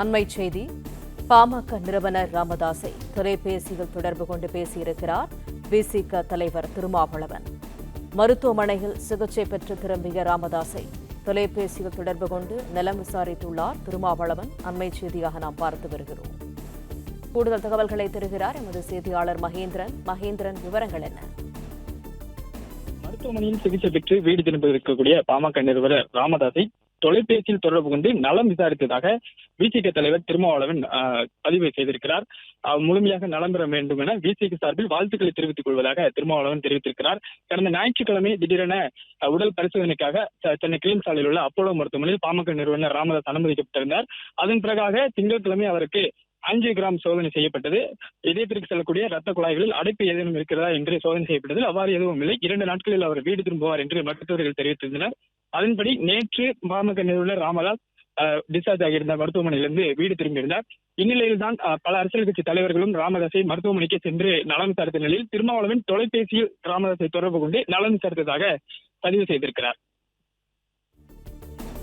அண்மை செய்தி பாமக நிறுவனர் ராமதாஸை தொலைபேசியில் தொடர்பு கொண்டு பேசியிருக்கிறார் விசிக தலைவர் திருமாவளவன். மருத்துவமனையில் சிகிச்சை பெற்று திரும்பிய ராமதாஸை தொலைபேசியில் தொடர்பு கொண்டு நலம் விசாரித்துள்ளார் திருமாவளவன். அண்மை செய்தியாக நாம் பார்த்து வருகிறோம். கூடுதல் தகவல்களை தருகிறார் எமது செய்தியாளர் மகேந்திரன். மகேந்திரன் விவரங்கள் என்ன? மருத்துவமனையில் சிகிச்சை பெற்று வீடு திரும்ப இருக்கக்கூடிய பாமக நிறுவனர் ராமதாஸை தொலைபேசியில் தொடர்பு கொண்டு நலம் விசாரித்ததாக விசிக தலைவர் திருமாவளவன் பதிவு செய்திருக்கிறார். முழுமையாக நலம் பெற வேண்டும் என விசிக சார்பில் வாழ்த்துக்களை தெரிவித்துக் கொள்வதாக திருமாவளவன் தெரிவித்திருக்கிறார். கடந்த ஞாயிற்றுக்கிழமை திடீரென உடல் பரிசோதனைக்காக சென்னை கிளீன் சாலையில் உள்ள அப்போலோ மருத்துவமனையில் பாமக நிறுவனர் ராமதாஸ் அனுமதிக்கப்பட்டிருந்தார். அதன் பிறகாக திங்கட்கிழமை அவருக்கு அஞ்சு கிராம் சோதனை செய்யப்பட்டது. இதயத்திற்கு செல்லக்கூடிய ரத்த குழாய்களில் அடைப்பு ஏதேனும் இருக்கிறதா என்று சோதனை செய்யப்பட்டது அவ்வாறு எதுவும் இல்லை. இரண்டு நாட்களில் அவர் வீடு திரும்புவார் என்று மருத்துவர்கள் தெரிவித்திருந்தனர். அதன்படி நேற்று பாமக நிறுவனர் ராமதாஸ் டிஸ்சார்ஜ் ஆகியிருந்தார் மருத்துவமனையிலிருந்து வீடு திரும்பியிருந்தார். இந்நிலையில் தான் பல அரசியல் கட்சி தலைவர்களும் ராமதாஸை மருத்துவமனைக்கு சென்று நலன் விசாரித்த நிலையில் திருமாவளவன் தொலைபேசியில் ராமதாஸை தொடர்பு கொண்டு நலன் விசாரித்ததாக பதிவு செய்திருக்கிறார்.